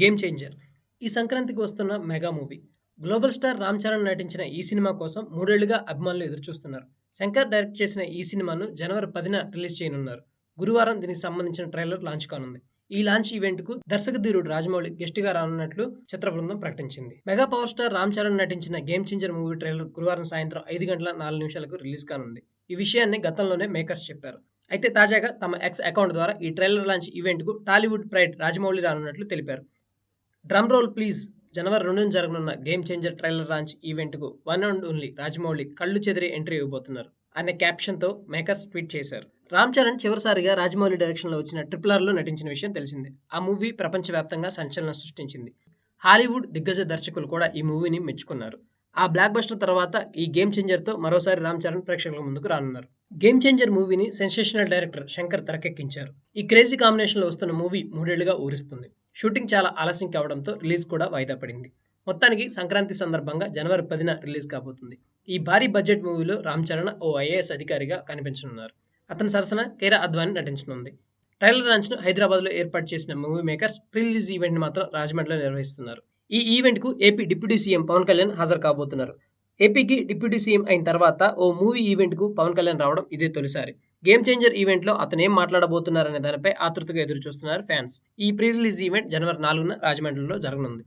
Game changer ఈ సంక్రాంతికి వస్తున్న mega movie. Global star Ram Charan నటించిన ఈ సినిమా కోసం మూడేళ్ళుగా అభిమానులు ఎదురుచూస్తున్నారు. శంకర్ డైరెక్ట్ చేసిన ఈ సినిమాను జనవరి పదిన రిలీజ్ చేయనున్నారు. గురువారం దీనికి సంబంధించిన ట్రైలర్ లాంచ్ కానుంది. ఈ లాంచ్ ఈవెంట్కు దర్శకధీరుడు రాజమౌళి గెస్ట్గా రానున్నట్లు చిత్ర బృందం ప్రకటించింది. Mega power star Ram Charan నటించిన గేమ్ చేంజర్ మూవీ ట్రైలర్ గురువారం సాయంత్రం ఐదు గంటల నాలుగు నిమిషాలకు రిలీజ్ కానుంది. ఈ విషయాన్ని గతంలోనే మేకర్స్ చెప్పారు. అయితే తాజాగా తమ ఎక్స్ అకౌంట్ ద్వారా ఈ ట్రైలర్ లాంచ్ ఈవెంట్కు టాలీవుడ్ ప్రైడ్ రాజమౌళి రానున్నట్లు తెలిపారు. డ్రమ్ రోల్ ప్లీజ్ జనవరి రెండున జరగనున్న గేమ్ చేంజర్ ట్రైలర్ లాంచ్ ఈవెంట్కు వన్ అండ్ ఓన్లీ రాజమౌళి కళ్ళు చెదిరి ఎంట్రీ ఇవ్వబోతున్నారు. అనే క్యాప్షన్తో మేకర్స్ ట్వీట్ చేశారు. రామ్ చరణ్ చివరిసారిగా రాజమౌళి డైరెక్షన్లో వచ్చిన ట్రిపుల్ ఆర్లో నటించిన విషయం తెలిసిందే. ఆ మూవీ ప్రపంచవ్యాప్తంగా సంచలనం సృష్టించింది. హాలీవుడ్ దిగ్గజ దర్శకులు కూడా ఈ మూవీని మెచ్చుకున్నారు. ఆ బ్లాక్ బస్టర్ తర్వాత ఈ గేమ్ చేంజర్తో మరోసారి రామ్ చరణ్ ప్రేక్షకుల ముందుకు రానున్నారు. గేమ్ చేంజర్ మూవీని సెన్సేషనల్ డైరెక్టర్ శంకర్ తెరకెక్కించారు. ఈ క్రేజీ కాంబినేషన్లో వస్తున్న మూవీ మూడేళ్ళుగా ఊరిస్తుంది. షూటింగ్ చాలా ఆలస్యం కావడంతో రిలీజ్ కూడా వాయిదా పడింది. మొత్తానికి సంక్రాంతి సందర్భంగా జనవరి పదిన రిలీజ్ కాబోతుంది. ఈ భారీ బడ్జెట్ మూవీలో రామ్ చరణ్ ఓ ఐఏఎస్ అధికారిగా కనిపించనున్నారు. అతని సరసన కేరా అద్వాని నటించనుంది. ట్రైలర్ లాంచ్ను హైదరాబాద్లో ఏర్పాటు చేసిన movie makers pre release event మాత్రం రాజమండ్రిలో నిర్వహిస్తున్నారు. ఈ ఈవెంట్కు AP deputy CM Pawan Kalyan హాజరు కాబోతున్నారు. ఏపీకి డిప్యూటీ సీఎం అయిన తర్వాత ఓ మూవీ ఈవెంట్కు పవన్ కళ్యాణ్ రావడం ఇదే తొలిసారి. గేమ్ చేంజర్ ఈవెంట్లో అతను ఏం మాట్లాడబోతున్నారనే దానిపై ఆతృతగా ఎదురు చూస్తున్నారు ఫ్యాన్స్ ఈ ప్రీ రిలీజ్ ఈవెంట్ జనవరి నాలుగున రాజమండ్రిలో జరగనుంది.